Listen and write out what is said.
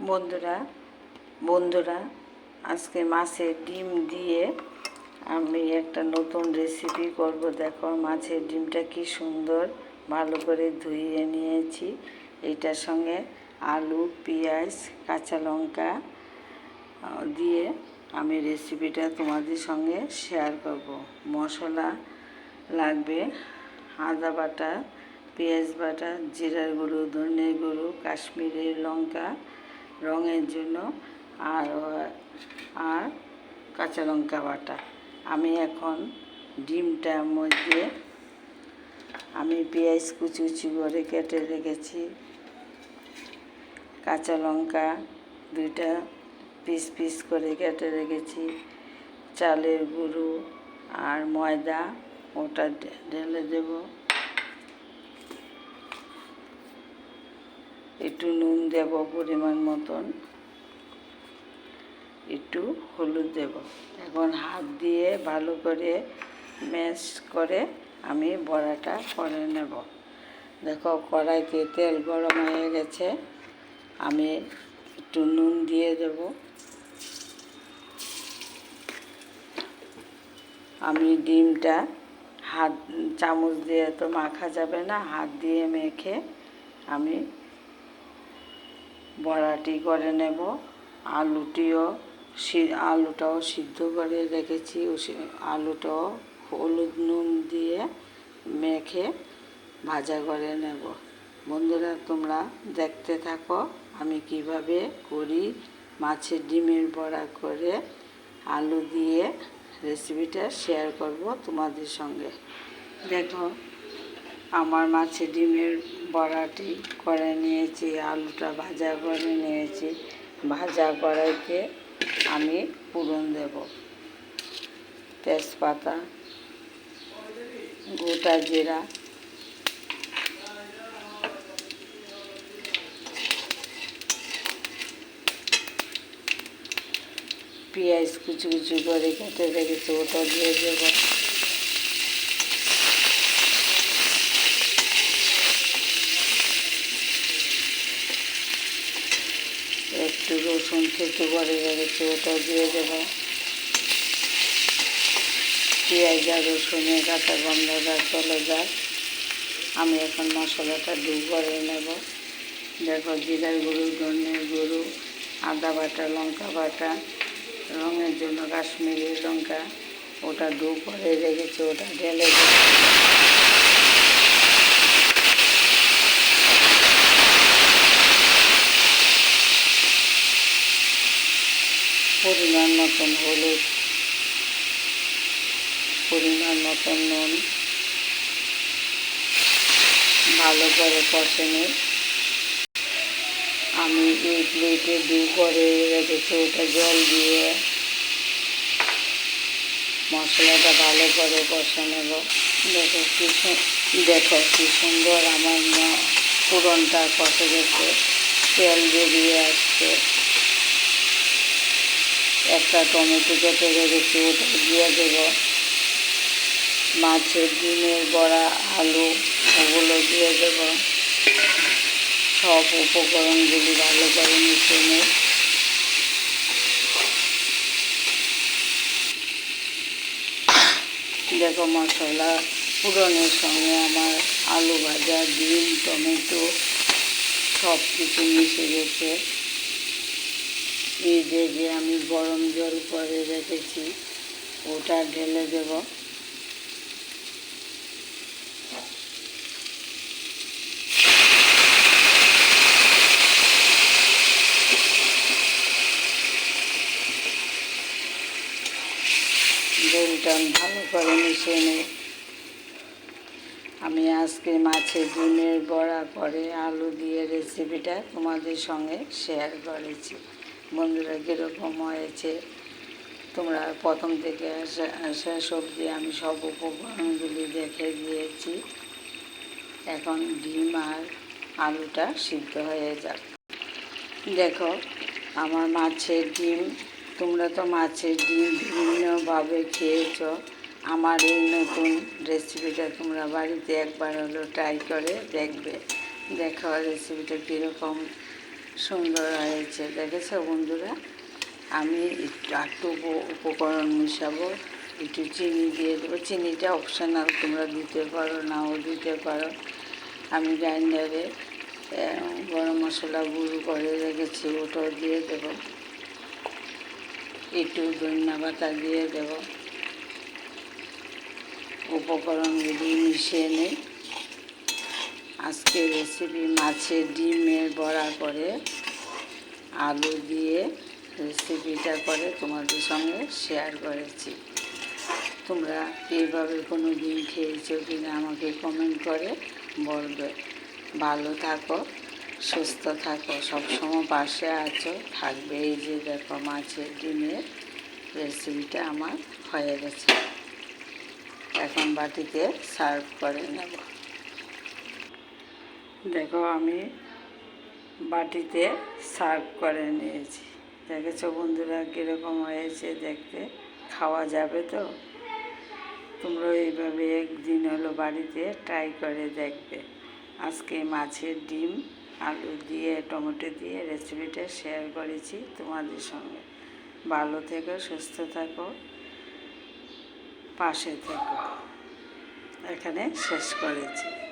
বন্ধুরা বন্ধুরা, আজকে মাছের ডিম দিয়ে আমি একটা নতুন রেসিপি করব। দেখো, মাছের ডিমটা কি সুন্দর ভালো করে ধুইয়ে নিয়েছি। এইটার সঙ্গে আলু, পেঁয়াজ, কাঁচা লঙ্কা দিয়ে আমি রেসিপিটা তোমাদের সঙ্গে শেয়ার করব। মশলা লাগবে, আদা বাটা, পেঁয়াজ বাটা, জিরার গুঁড়ো ধনের গুঁড়ো, কাশ্মীরের লঙ্কা রঙের জন্য আর আর কাঁচা লঙ্কা বাটা। আমি এখন ডিমটার মধ্যে আমি পেঁয়াজ কুচি কুচি করে কেটে রেখেছি। কাঁচা লঙ্কা দুইটা পিস পিস করে কেটে রেখেছি। চালের গুঁড়ো আর ময়দা ওটা ঢেলে দেব। একটু নুন দেব পরিমাণ মতন। একটু হলুদ দেব। এখন হাত দিয়ে ভালো করে ম্যাশ করে আমি বড়াটা করে নেব। দেখো কড়াইতে তেল গরম হয়ে গেছে। আমি একটু নুন দিয়ে দেব। আমি ডিমটা হাত, চামচ দিয়ে তো মাখা যাবে না। হাত দিয়ে মেখে আমি বড়াটি করে নেব। আলুটিও আলুটাও সিদ্ধ করে রেখেছি। আলুটাও হলুদ নুন দিয়ে মেখে ভাজা করে নেব। বন্ধুরা, তোমরা দেখতে থাকো আমি কীভাবে করি মাছের ডিমের বড়া করে আলু দিয়ে রেসিপিটা শেয়ার করব তোমাদের সঙ্গে। দেখো, আমার মাছের ডিমের বড়াটি করে নিয়েছি, আলুটা ভাজা করে নিয়েছি। ভাজা কড়াইতে আমি পুরন দেব। তেজপাতা, গোটা জিরা, পেঁয়াজ কুচি কুচি করে কেটে রেখেছি, ওটা দিয়ে দেবো। একটু রসুন থেতো করে রেখেছি ওটা দিয়ে দেব। পেঁয়াজ আর রসুনের কাঁচা গন্ধটা চলে যায়। আমি এখন মশলাটা ডু করে নেব। দেখো জিরার গুঁড়ো, ধনের গুঁড়ো, আদা বাটা, লঙ্কা বাটা, রঙের জন্য কাশ্মীরি লঙ্কা। ওটা ডু করে রেখেছি, ওটা ঢেলে দেবো পরিমাণ মতন হলুদ, পরিমাণ মতন নুন, ভালো করে কষে নিই আমি এই প্লেটে দু করে রেখেছি, ওটা জল দিয়ে মশলাটা ভালো করে কষে নেব। দেখো কি দেখো কি সুন্দর আমার ফোড়নটা কষে গেছে, তেল বেরিয়ে আসছে। একটা টমেটো কেটে রেখেছি, ওটা দিয়ে দেবো। মাছের ডিমের বড়া, আলু, ওগুলো দিয়ে দেবো। সব উপকরণগুলি ভালো করে মিশিয়ে নিই। দেখো মশলা পুরনের সঙ্গে আমার আলু ভাজা, ডিম, টমেটো সব কিছু মিশে গেছে। যে যে আমি গরম জল করে রেখেছি, ওটা ঢেলে দেব। জলটা ভালো করে মিশিয়ে নিই। আমি আজকে মাছের ডিমের বড়া করে আলু দিয়ে রেসিপিটা তোমাদের সঙ্গে শেয়ার করেছি। বন্ধুরা, কীরকম হয়েছে? তোমরা প্রথম থেকে আসা সবজি আমি সব উপকরণগুলি দেখে দিয়েছি। এখন ডিম আর আলুটা সিদ্ধ হয়ে যাক। দেখো, আমার মাছের ডিম, তোমরা তো মাছের ডিম বিভিন্নভাবে খেয়েছো। আমার এই নতুন রেসিপিটা তোমরা বাড়িতে একবার হলো ট্রাই করে দেখবে। দেখো রেসিপিটা কীরকম সুন্দর হয়েছে। দেখেছ বন্ধুরা? আমি একটু একটু উপকরণ মিশাবো। একটু চিনি দিয়ে দেবো। চিনিটা অপশনাল তোমরা দিতে পারো, নাও দিতে পারো। আমি গ্রাইন্ডারে গরম মশলা গুঁড়ো করে রেখেছি, ওটাও দিয়ে দেবো। একটু ধনিয়া পাতা দিয়ে দেবো। উপকরণগুলি মিশিয়ে নিই আজকে রেসিপি মাছের ডিমের বড়া করে আলু দিয়ে রেসিপিটা করে তোমাদের সঙ্গে শেয়ার করেছি। তোমরা এইভাবে কোনো দিন খেয়েছো কি না আমাকে কমেন্ট করে বলবে। ভালো থাকো, সুস্থ থাকো, সবসময় পাশে আছো। থাকবে এই যে দেখো মাছের ডিমের রেসিপিটা আমার হয়ে গেছে। এখন বাটিতে সার্ভ করে নেব। দেখো, আমি বাটিতে সার্ভ করে নিয়েছি। দেখেছ বন্ধুরা কীরকম হয়েছে দেখতে? খাওয়া যাবে তো? তোমরা এইভাবে একদিন হলো বাড়িতে ট্রাই করে দেখবে। আজকে মাছের ডিম, আলু দিয়ে, টমেটো দিয়ে রেসিপিটা শেয়ার করেছি তোমাদের সঙ্গে। ভালো থেকো, সুস্থ থাকো, পাশে থেকো। এখানে শেষ করেছি।